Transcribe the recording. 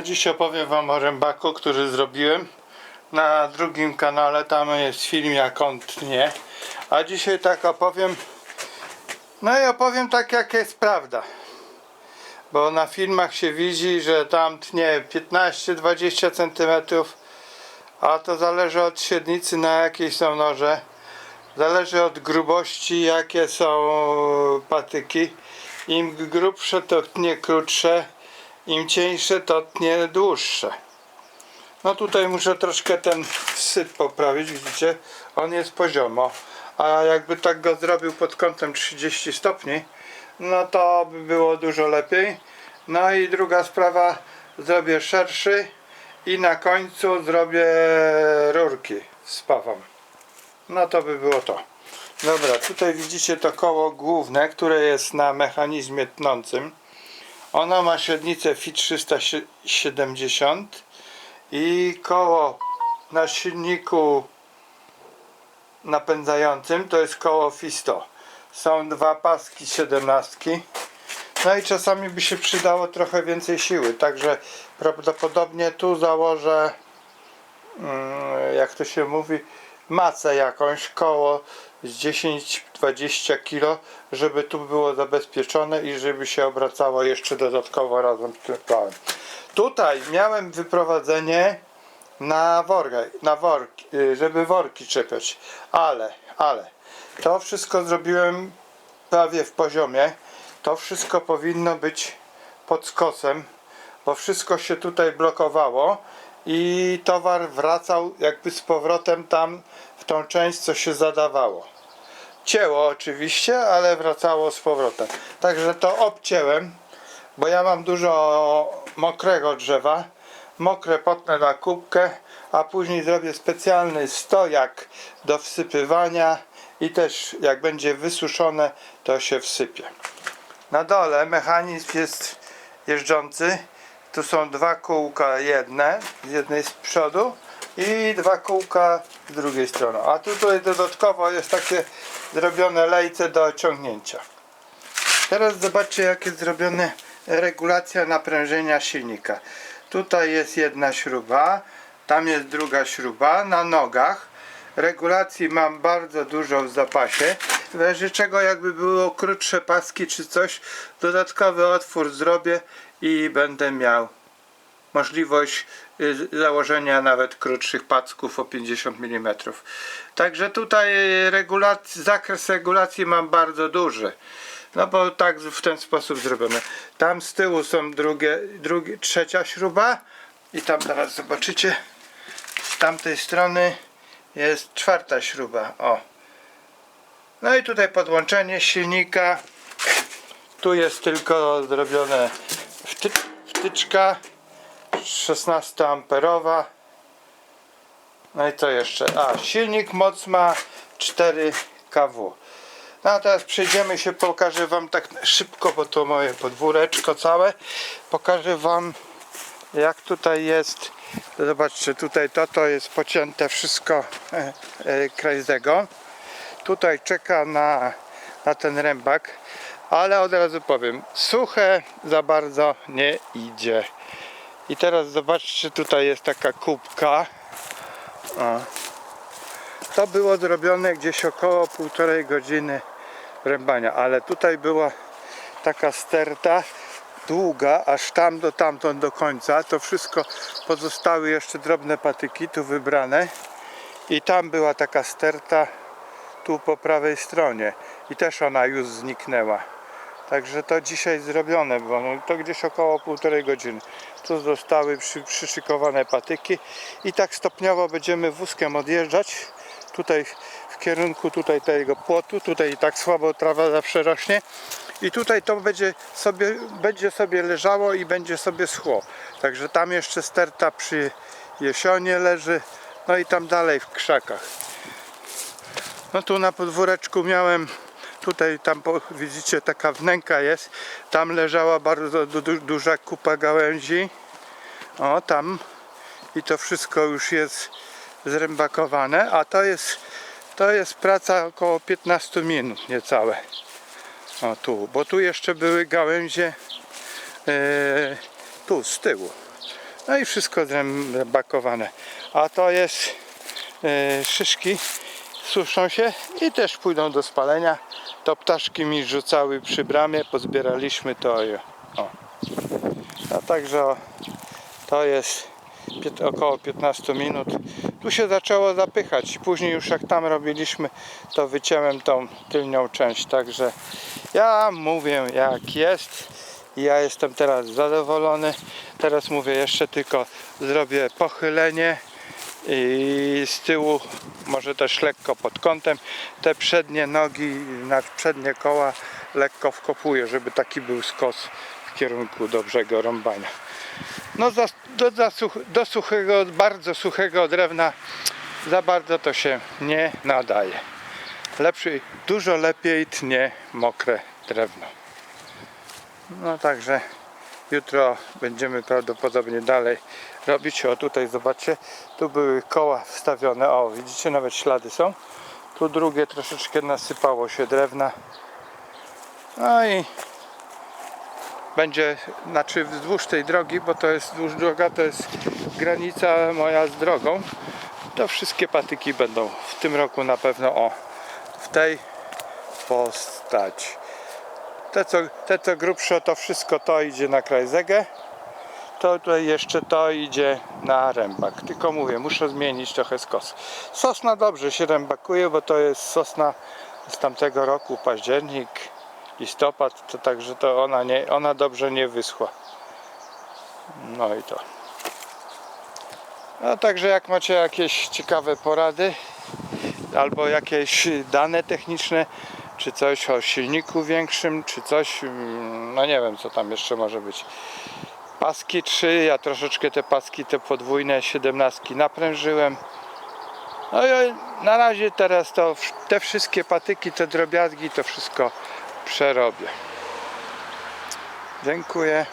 Dziś opowiem wam o rębaku, który zrobiłem. Na drugim kanale tam jest film jak on tnie. A dzisiaj tak opowiem. No i opowiem tak jak jest prawda. Bo na filmach się widzi, że tam tnie 15-20 cm. A to zależy od średnicy na jakiej są noże. Zależy od grubości jakie są patyki. Im grubsze to tnie krótsze. Im cieńsze to tnie dłuższe. No tutaj muszę troszkę ten syp poprawić, widzicie? On jest poziomo. A jakby tak go zrobił pod kątem 30 stopni, no to by było dużo lepiej. No i druga sprawa, zrobię szerszy i na końcu zrobię rurki spawam. No to by było to. Dobra, tutaj widzicie to koło główne, które jest na mechanizmie tnącym. Ono ma średnicę FI 370 i koło na silniku napędzającym to jest koło FI 100. Są dwa paski 17. No i czasami by się przydało trochę więcej siły, także prawdopodobnie tu założę mm, jak to się mówi macę jakąś koło z 10-20 kg żeby tu było zabezpieczone i żeby się obracało jeszcze dodatkowo razem z tym. Tutaj miałem wyprowadzenie na workę, na worki, y, żeby worki czepiać, ale, ale to wszystko zrobiłem prawie w poziomie. To wszystko powinno być pod skosem, bo wszystko się tutaj blokowało i towar wracał jakby z powrotem tam w tą część, co się zadawało. Cięło oczywiście, ale wracało z powrotem. Także to obcięłem, bo ja mam dużo mokrego drzewa. Mokre potnę na kubkę, a później zrobię specjalny stojak do wsypywania i też jak będzie wysuszone, to się wsypie. Na dole mechanizm jest jeżdżący. Tu są dwa kółka jedne, z jednej z przodu i dwa kółka z drugiej strony. A tutaj dodatkowo jest takie zrobione lejce do ciągnięcia. Teraz zobaczcie jak jest zrobiona regulacja naprężenia silnika. Tutaj jest jedna śruba, tam jest druga śruba na nogach. Regulacji mam bardzo dużo w zapasie. W razie czego jakby było krótsze paski czy coś, dodatkowy otwór zrobię i będę miał możliwość y, założenia nawet krótszych packów o 50 mm. Także tutaj regulac- zakres regulacji mam bardzo duży. No bo tak w ten sposób zrobione. Tam z tyłu są drugie, drugie, trzecia śruba i tam zaraz zobaczycie z tamtej strony jest czwarta śruba. O. No i tutaj podłączenie silnika. Tu jest tylko zrobione wty wtyczka 16 amperowa. No i co jeszcze? A, silnik moc ma 4 kW. No a teraz przejdziemy się, pokażę wam tak szybko, bo to moje podwóreczko całe. Pokażę wam jak tutaj jest. Zobaczcie, tutaj to, to jest pocięte wszystko e, e. Tutaj czeka na, na ten rębak, ale od razu powiem, suche za bardzo nie idzie. I teraz zobaczcie, tutaj jest taka kubka. O. To było zrobione gdzieś około półtorej godziny rębania, ale tutaj była taka sterta długa, aż tam do tamtąd do końca. To wszystko pozostały jeszcze drobne patyki tu wybrane i tam była taka sterta tu po prawej stronie i też ona już zniknęła. Także to dzisiaj zrobione było, no to gdzieś około półtorej godziny. Tu zostały przy, przyszykowane patyki i tak stopniowo będziemy wózkiem odjeżdżać tutaj w kierunku tutaj tego płotu, tutaj i tak słabo trawa zawsze rośnie i tutaj to będzie sobie, będzie sobie leżało i będzie sobie schło. Także tam jeszcze sterta przy jesionie leży, no i tam dalej w krzakach. No tu na podwóreczku miałem tutaj tam widzicie taka wnęka jest tam leżała bardzo du, duża kupa gałęzi o tam i to wszystko już jest zrębakowane a to jest to jest praca około 15 minut niecałe o tu, bo tu jeszcze były gałęzie e, tu z tyłu No i wszystko zrębakowane. A to jest e, szyszki, suszą się i też pójdą do spalenia. To ptaszki mi rzucały przy bramie, pozbieraliśmy to o. A także to jest około 15 minut. Tu się zaczęło zapychać. Później już jak tam robiliśmy, to wyciąłem tą tylnią część. Także ja mówię jak jest. Ja jestem teraz zadowolony. Teraz mówię jeszcze tylko zrobię pochylenie i z tyłu może też lekko pod kątem te przednie nogi, na przednie koła lekko wkopuję, żeby taki był skos w kierunku dobrego rąbania. No do, do suchego, bardzo suchego drewna za bardzo to się nie nadaje. Lepszy, dużo lepiej tnie mokre drewno. No także jutro będziemy prawdopodobnie dalej robić. O tutaj zobaczcie, tu były koła wstawione. O widzicie nawet ślady są. Tu drugie troszeczkę nasypało się drewna. No i będzie, znaczy wzdłuż tej drogi, bo to jest wzdłuż droga, to jest granica moja z drogą. To wszystkie patyki będą w tym roku na pewno o w tej postaci. Te co, te co grubsze to wszystko to idzie na kraj zegę. To tutaj jeszcze to idzie na rębak. Tylko mówię, muszę zmienić trochę skos. Sosna dobrze się rębakuje, bo to jest sosna z tamtego roku, październik, listopad, to także to ona, nie, ona dobrze nie wyschła. No i to. No także jak macie jakieś ciekawe porady albo jakieś dane techniczne, czy coś o silniku większym, czy coś, mm, no nie wiem co tam jeszcze może być. Paski 3, ja troszeczkę te paski, te podwójne 17 naprężyłem. No i na razie teraz to te wszystkie patyki, te drobiazgi, to wszystko przerobię. Dziękuję.